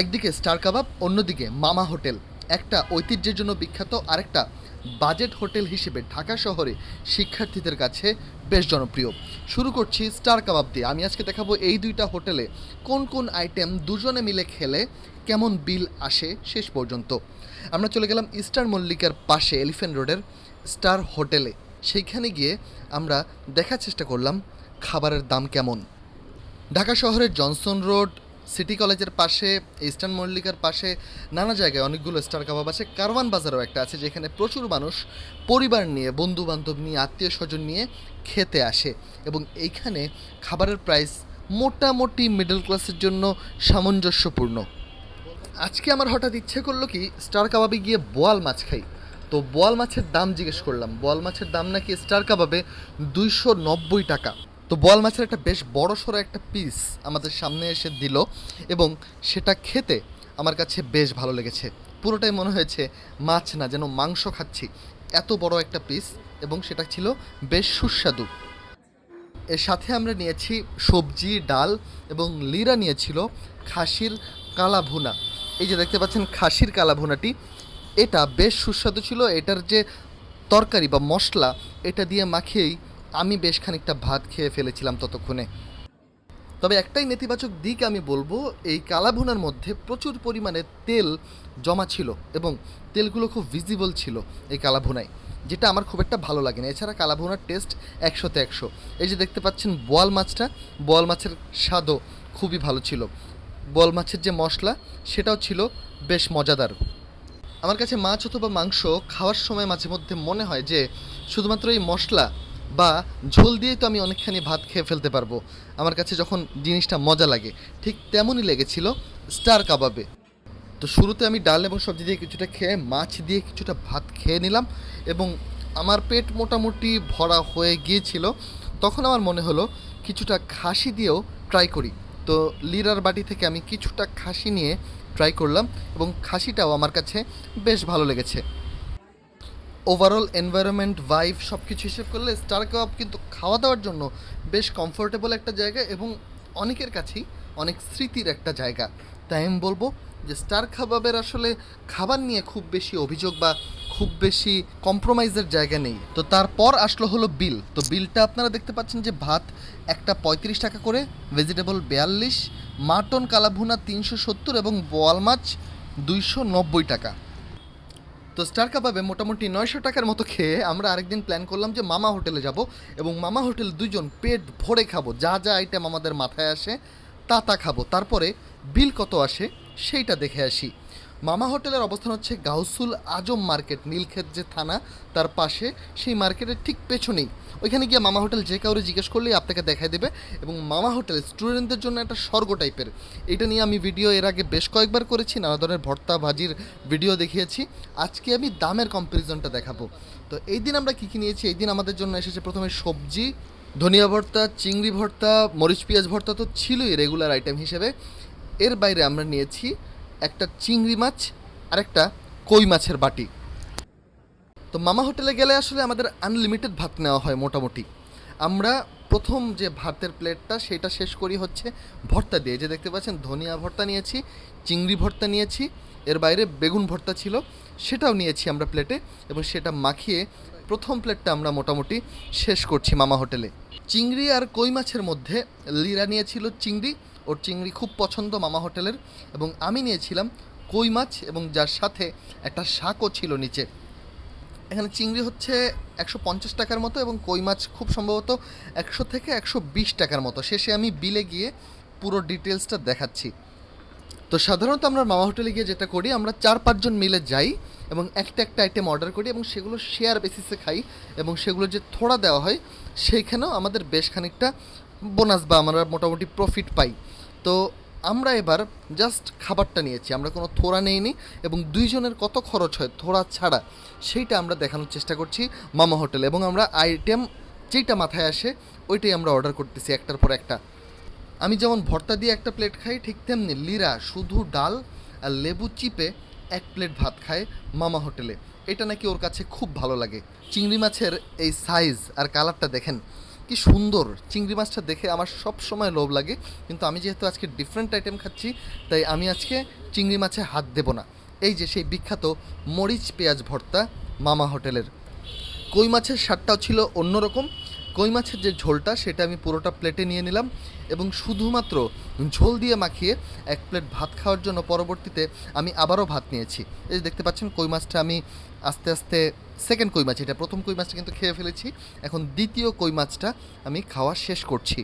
একদিকে স্টার কাবাব, অন্যদিকে মামা হোটেল। একটা ঐতিহ্যের জন্য বিখ্যাত, আরেকটা বাজেট হোটেল হিসেবে ঢাকা শহরে শিক্ষার্থীদের কাছে বেশ জনপ্রিয়। শুরু করছি স্টার কাবাব দিয়ে। আমি আজকে দেখাবো এই দুইটা হোটেলে কোন কোন আইটেম দুজনে মিলে খেলে কেমন বিল আসে শেষ পর্যন্ত। আমরা চলে গেলাম ইস্টার মল্লিকার পাশে এলিফ্যান্ট রোডের স্টার হোটেলে। সেইখানে গিয়ে আমরা দেখার চেষ্টা করলাম খাবারের দাম কেমন। ঢাকা শহরের জনসন রোড সিটি কলেজের পাশে, ইস্টার্ন মল্লিকার পাশে নানা জায়গায় অনেকগুলো স্টার কাবাব আছে। কারওয়ান বাজারও একটা আছে যেখানে প্রচুর মানুষ পরিবার নিয়ে বন্ধু বান্ধব নিয়ে, আত্মীয় স্বজন নিয়ে খেতে আসে এবং এইখানে খাবারের প্রাইস মোটামুটি মিডল ক্লাসের জন্য সামঞ্জস্যপূর্ণ। আজকে আমার হঠাৎ ইচ্ছে করল কি, স্টার কাবাবে গিয়ে বোয়াল মাছ খাই। তো বোয়াল মাছের দাম জিজ্ঞেস করলাম। বোয়াল মাছের দাম নাকি স্টার কাবাবে দুইশো নব্বই টাকা। তো বোয়াল মাছের একটা বেশ বড় সড়ো একটা পিস আমাদের সামনে এসে দিল এবং সেটা খেতে আমার কাছে বেশ ভালো লেগেছে। পুরোটাই মনে হয়েছে মাছ না, যেন মাংস খাচ্ছি। এত বড় একটা পিস এবং সেটা ছিল বেশ সুস্বাদু। এর সাথে আমরা নিয়েছি সবজি, ডাল এবং লিরা নিয়েছিল খাসির কালা ভুনা এই যে দেখতে পাচ্ছেন খাসির কালা ভুনাটি এটা বেশ সুস্বাদু ছিল। এটার যে তরকারি বা মশলা, এটা দিয়ে মাখিয়েই আমি বেশ খানিকটা ভাত খেয়ে ফেলেছিলাম ততক্ষণে। তবে একটাই নেতিবাচক দিক আমি বলব, এই কালাভুনার মধ্যে প্রচুর পরিমাণে তেল জমা ছিল এবং তেলগুলো খুব ভিজিবল ছিল এই কালাভুনায়, যেটা আমার খুব একটা ভালো লাগে না এছাড়া কালাভুনার টেস্ট একশোতে একশো। এই যে দেখতে পাচ্ছেন বোয়াল মাছটা, বোয়াল মাছের স্বাদও খুবই ভালো ছিল। বোয়াল মাছের যে মশলা, সেটাও ছিল বেশ মজাদার। আমার কাছে মাছ অথবা মাংস খাওয়ার সময় মাঝে মধ্যে মনে হয় যে, শুধুমাত্র এই মশলা বা ঝোল দিয়েই তো আমি অনেকখানি ভাত খেয়ে ফেলতে পারব। আমার কাছে যখন জিনিসটা মজা লাগে, ঠিক তেমনই লেগেছিল স্টার কাবাবে। তো শুরুতে আমি ডাল এবং সবজি দিয়ে কিছুটা খেয়ে, মাছ দিয়ে কিছুটা ভাত খেয়ে নিলাম এবং আমার পেট মোটামুটি ভরা হয়ে গিয়েছিল। তখন আমার মনে হলো, কিছুটা খাসি দিয়েও ট্রাই করি। তো লিরার বাটি থেকে আমি কিছুটা খাসি নিয়ে ট্রাই করলাম এবং খাসিটাও আমার কাছে বেশ ভালো লেগেছে। ওভারঅল এনভায়রনমেন্ট ভাইভ সব কিছু হিসেব করলে স্টার কাবাব কিন্তু খাওয়া দাওয়ার জন্য বেশ কমফোর্টেবল একটা জায়গা এবং অনেকের কাছেই অনেক স্মৃতির একটা জায়গা। তাই আমি বলব যে স্টার খাবাবের আসলে খাবার নিয়ে খুব বেশি অভিযোগ বা খুব বেশি কম্প্রোমাইজের জায়গা নেই। তো তারপর আসলো হলো বিল। তো বিলটা আপনারা দেখতে পাচ্ছেন যে ভাত একটা পঁয়ত্রিশ টাকা করে ভেজিটেবল বিয়াল্লিশ, মাটন কালাভুনা তিনশো সত্তর এবং বোয়াল মাছ দুইশো নব্বই টাকা। তো স্টার কাবাবে মোটামুটি নয়শো টাকার মতো খেয়ে আমরা আরেকদিন প্ল্যান করলাম যে মামা হোটেলে যাব এবং মামা হোটেল দুজন পেট ভরে খাব। যা যা আইটেম আমাদের মাথায় আসে, তা তা খাব। তারপরে বিল কত আসে, সেইটা দেখে আসি। মামা হোটেলের অবস্থান হচ্ছে গাউসুল আজম মার্কেট, নীলক্ষেত যে থানা, তার পাশে, সেই মার্কেটের ঠিক পেছনেই। ওইখানে গিয়ে মামা হোটেল যে কাউরে জিজ্ঞেস করলেই আপনাকে দেখাই দেবে এবং মামা হোটেল স্টুডেন্টদের জন্য একটা স্বর্গ টাইপের। এটা নিয়ে আমি ভিডিও এর আগে বেশ কয়েকবার করেছি, নানা ধরনের ভর্তা ভাজির ভিডিও দেখিয়েছি। আজকে আমি দামের কম্পারিজনটা দেখাবো। তো এই দিন আমরা কী কী নিয়েছি? এই দিন আমাদের জন্য এসেছে প্রথমে সবজি, ধনিয়া ভর্তা, চিংড়ি ভর্তা, মরিচ, পেঁয়াজ ভর্তা তো ছিলই রেগুলার আইটেম হিসেবে। এর বাইরে আমরা নিয়েছি একটা চিংড়ি মাছ আর একটা কই মাছের বাটি। তো মামা হোটেলে গেলে আসলে আমাদের আনলিমিটেড ভাত নেওয়া হয় মোটামুটি। আমরা প্রথম যে ভাতের প্লেটটা সেটা শেষ করি হচ্ছে ভর্তা দিয়ে। যে দেখতে পাচ্ছেন, ধনিয়া ভর্তা নিয়েছি, চিংড়ি ভর্তা নিয়েছি, এর বাইরে বেগুন ভর্তা ছিল, সেটাও নিয়েছি আমরা প্লেটে এবং সেটা মাখিয়ে প্রথম প্লেটটা আমরা মোটামুটি শেষ করছি মামা হোটেলে। চিংড়ি আর কই মাছের মধ্যে লিরা নিয়েছিল চিংড়ি ওর চিংড়ি খুব পছন্দ মামা হোটেলের এবং আমি নিয়েছিলাম কই মাছ এবং যার সাথে একটা শাকও ছিল নিচে। এখানে চিংড়ি হচ্ছে একশো পঞ্চাশ টাকার মতো এবং কই মাছ খুব সম্ভবত একশো থেকে একশো বিশ টাকার মতো। শেষে আমি বিলে গিয়ে পুরো ডিটেলসটা দেখাচ্ছি। তো সাধারণত আমরা মামা হোটেলে গিয়ে যেটা করি, আমরা চার পাঁচজন মিলে যাই এবং একটা একটা আইটেম অর্ডার করি এবং সেগুলো শেয়ার বেসিসে খাই এবং সেগুলো যে থোড়া দেওয়া হয়, সেইখানেও আমাদের বেশ খানিকটা বোনাস বা আমরা মোটামুটি প্রফিট পাই। তো আমরা এবার জাস্ট খাবারটা নিয়েছি, আমরা কোনো থোড়া নেইনি এবং দুইজনের কত খরচ হয় থোড়া ছাড়া সেইটা আমরা দেখানোর চেষ্টা করছি মামা হোটেলে এবং আমরা আইটেম যেইটা মাথায় আসে ওইটাই আমরা অর্ডার করতেছি একটার পর একটা। আমি যেমন ভর্তা দিয়ে একটা প্লেট খাই, ঠিক তেমনি লিরা শুধু ডাল আর লেবু চিপে এক প্লেট ভাত খায় মামা হোটেলে। এটা নাকি ওর কাছে খুব ভালো লাগে। চিংড়ি মাছের এই সাইজ আর কালারটা দেখেন। কি সুন্দর চিংড়ি মাছটা দেখে আমার সব সময় লোভ লাগে, কিন্তু আমি যেহেতু আজকে ডিফারেন্ট আইটেম খাচ্ছি, তাই আমি আজকে চিংড়ি মাছে হাত দেব না। এই যে সেই বিখ্যাত মরিচ পেঁয়াজ ভর্তা মামা হোটেলের। কই মাছের স্বাদটাও ছিল অন্যরকম কই মাছের যে ঝোলটা সেটা আমি পুরোটা প্লেটে নিয়ে নিলাম এবং শুধুমাত্র ঝোল দিয়ে মাখিয়ে এক প্লেট ভাত খাওয়ার জন্য পরবর্তীতে আমি আবারও ভাত নিয়েছি। এই যে দেখতে পাচ্ছেন কই মাছটা আমি আস্তে আস্তে সেকেন্ড কই মাছ, এটা প্রথম কই মাছটা কিন্তু খেয়ে ফেলেছি। এখন দ্বিতীয় কই মাছটা আমি খাওয়া শেষ করছি।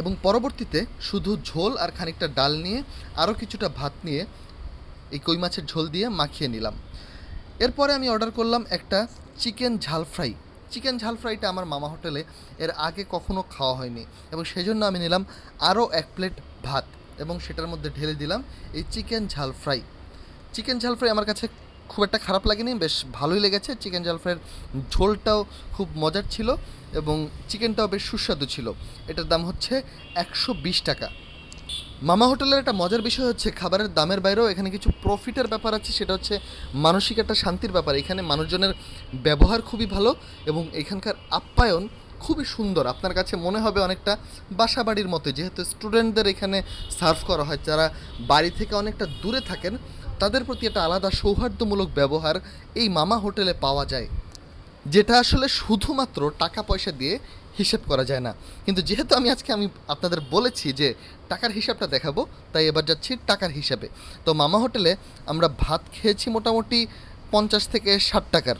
এবং পরবর্তীতে শুধু ঝোল আর খানিকটা ডাল নিয়ে আরও কিছুটা ভাত নিয়ে এই কই মাছের ঝোল দিয়ে মাখিয়ে নিলাম। এরপরে আমি অর্ডার করলাম একটা চিকেন ঝাল ফ্রাই চিকেন ঝাল ফ্রাইটা আমার মামা হোটেলে এর আগে কখনো খাওয়া হয়নি এবং সেই জন্য আমি নিলাম আরও এক প্লেট ভাত এবং সেটার মধ্যে ঢেলে দিলাম এই চিকেন ঝাল ফ্রাই। চিকেন ঝাল ফ্রাই আমার কাছে খুব একটা খারাপ লাগেনি, বেশ ভালোই লেগেছে। চিকেন ঝাল ফ্রাইয়ের ঝোলটাও খুব মজার ছিল এবং চিকেনটাও বেশ সুস্বাদু ছিল। এটার দাম হচ্ছে একশো বিশ টাকা। মামা হোটেলের একটা মজার বিষয় হচ্ছে খাবারের দামের বাইরেও এখানে কিছু প্রফিটের ব্যাপার আছে, সেটা হচ্ছে মানসিক একটা শান্তির ব্যাপার। এখানে মানুষজনের ব্যবহার খুবই ভালো এবং এখানকার আপ্যায়ন খুবই সুন্দর। আপনার কাছে মনে হবে অনেকটা বাসা বাড়ির মতো, যেহেতু স্টুডেন্টদের এখানে সার্ভ করা হয়, যারা বাড়ি থেকে অনেকটা দূরে থাকেন, তাদের প্রতি একটা আলাদা সৌহার্দ্যমূলক ব্যবহার এই মামা হোটেলে পাওয়া যায়। যেটা আসলে শুধুমাত্র টাকা পয়সা দিয়ে হিসেব করা যায় না। কিন্তু যেহেতু আমি আজকে আমি আপনাদের বলেছি যে টাকার হিসাবটা দেখাবো, তাই এবার যাচ্ছি টাকার হিসাবে। তো মামা হোটেলে আমরা ভাত খেয়েছি মোটামুটি পঞ্চাশ থেকে ষাট টাকার।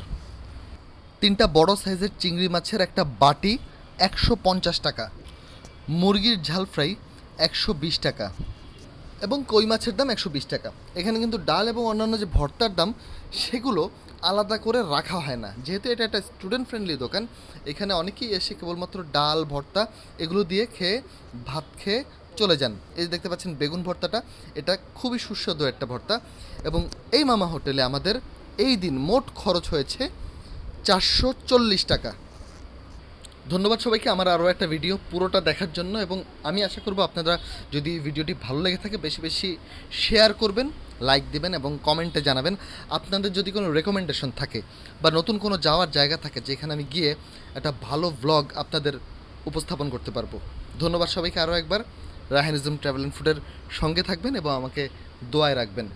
তিনটা বড় সাইজের চিংড়ি মাছের একটা বাটি একশো পঞ্চাশ টাকা। মুরগির ঝাল ফ্রাই একশো বিশ টাকা। এবং কই মাছের দাম একশো বিশ টাকা। এখানে কিন্তু ডাল এবং অন্যান্য যে ভর্তার দাম, সেগুলো আলাদা করে রাখা হয় না। যেহেতু এটা একটা স্টুডেন্ট ফ্রেন্ডলি দোকান, এখানে অনেকেই এসে কেবলমাত্র ডাল, ভর্তা এগুলো দিয়ে খেয়ে, ভাত খেয়ে চলে যান। এই যে দেখতে পাচ্ছেন বেগুন ভর্তাটা, এটা খুবই সুস্বাদু একটা ভর্তা এবং এই মামা হোটেলে আমাদের এই দিন মোট খরচ হয়েছে চারশো চল্লিশ টাকা। ধন্যবাদ সবাইকে, আমার আরও একটা ভিডিও পুরোটা দেখার জন্য এবং আমি আশা করব আপনারা যদি ভিডিওটি ভালো লেগে থাকে, বেশি বেশি শেয়ার করবেন। লাইক দিবেন এবং কমেন্টে জানাবেন। আপনাদের যদি কোনো রেকমেন্ডেশন থাকে বা নতুন কোনো যাওয়ার জায়গা থাকে যেখানে আমি গিয়ে একটা ভালো ব্লগ আপনাদের উপস্থাপন করতে পারব। ধন্যবাদ সবাইকে আরও একবার। রাহানিজম ট্রাভেল অ্যান্ড ফুডের সঙ্গে থাকবেন এবং আমাকে দোয়ায় রাখবেন।